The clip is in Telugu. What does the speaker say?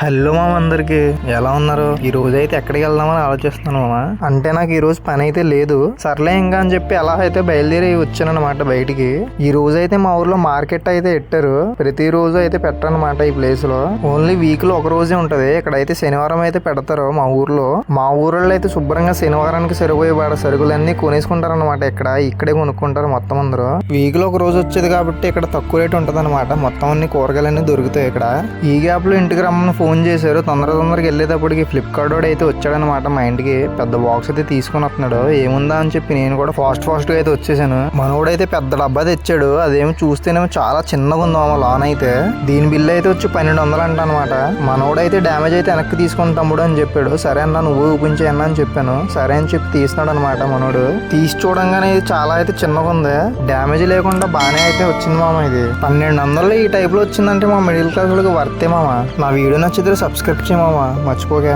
హలో మామ అందరికి. ఎలా ఉన్నారు? ఈ రోజు అయితే ఎక్కడికి వెళ్దామని ఆలోచిస్తున్నాను మామ? అంటే నాకు ఈ రోజు పని అయితే లేదు. సర్లే ఇంకా అని చెప్పి ఎలా అయితే బయలుదేరి వచ్చానన్నమాట బయటికి. ఈ రోజు అయితే మా ఊర్లో మార్కెట్ అయితే పెట్టారు ప్రతి రోజు అయితే పెట్టరన్నమాట ఈ ప్లేస్లో. ఓన్లీ వీక్లో ఒక రోజే ఉంటది. ఇక్కడైతే శనివారం అయితే పెడతారు మా ఊర్లో. మా ఊర్లో అయితే శుభ్రంగా శనివారానికి సరిపోయే సరుకులన్నీ కొనేసుకుంటారు అనమాట ఇక్కడ. ఇక్కడే కొనుక్కుంటారు మొత్తం అందరూ. వీక్లో ఒక రోజు వచ్చేది కాబట్టి ఇక్కడ తక్కువ రేట్ ఉంటది మొత్తం అన్ని కూరగాయలన్నీ దొరుకుతాయి ఇక్కడ. ఈ గ్యాప్లో ఇంటికి రమ్మని ఫోన్ ఫోన్ చేశారు. తొందర తొందరగా వెళ్ళేటప్పటికి ఫ్లిప్కార్ట్ వాడు అయితే వచ్చాడనమాట మా ఇంటికి పెద్ద బాక్స్ అయితే తీసుకుని వస్తున్నాడు. ఏముందా అని చెప్పి నేను కూడా ఫాస్ట్ ఫాస్ట్గా అయితే వచ్చేసాను. మనోడైతే పెద్ద డబ్బా తెచ్చాడు. అదేమో చూస్తేనేమో చాలా చిన్నగా ఉంది మా లోన్ అయితే. దీని బిల్ అయితే వచ్చి పన్నెండు వందలు అంట అనమాట మనోడైతే డ్యామేజ్ అయితే వెనక్కి తీసుకుని తమ్ముడు అని చెప్పాడు. సరే అన్న నువ్వు ఊపించే అని చెప్పాను. సరే అని చెప్పి తీసినాడు అనమాట మనోడు. తీసి చూడంగానే ఇది చాలా అయితే చిన్నగా ఉంది. డ్యామేజ్ లేకుండా బాగానే అయితే వచ్చింది మామ ఇది. పన్నెండు వందలు ఈ టైప్లో వచ్చిందంటే మా మిడిల్ క్లాస్ వాళ్ళకి వర్తే మామ. నా వీడియో నచ్చితే సబ్స్క్రైబ్ చేయమామ మర్చిపోగా.